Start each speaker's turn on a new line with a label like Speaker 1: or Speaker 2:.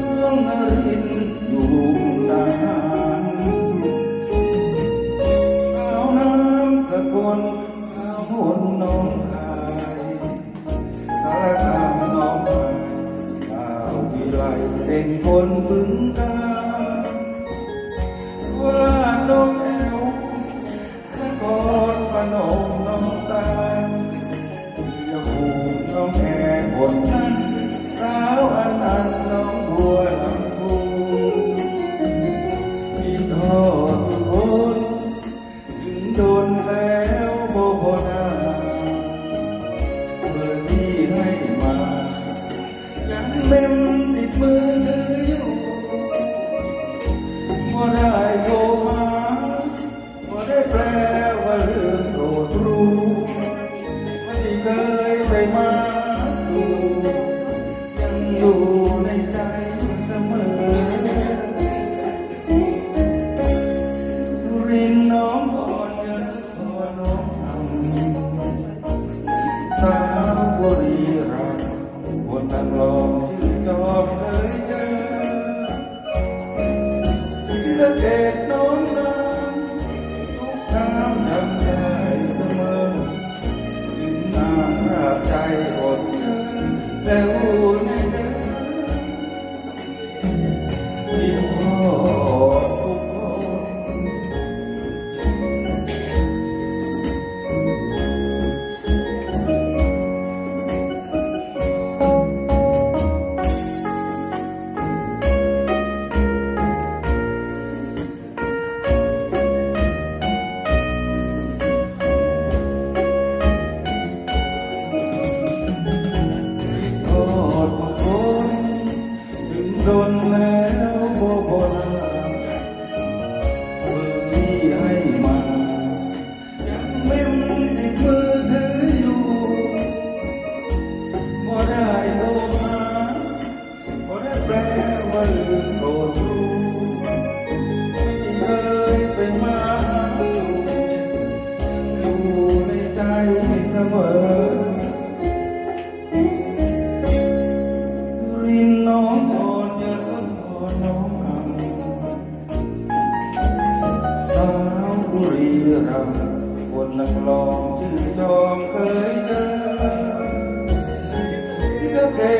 Speaker 1: ล่วง เมมติดมือ รำคนนักลองชื่อจอมเคยเจอเสียเพลง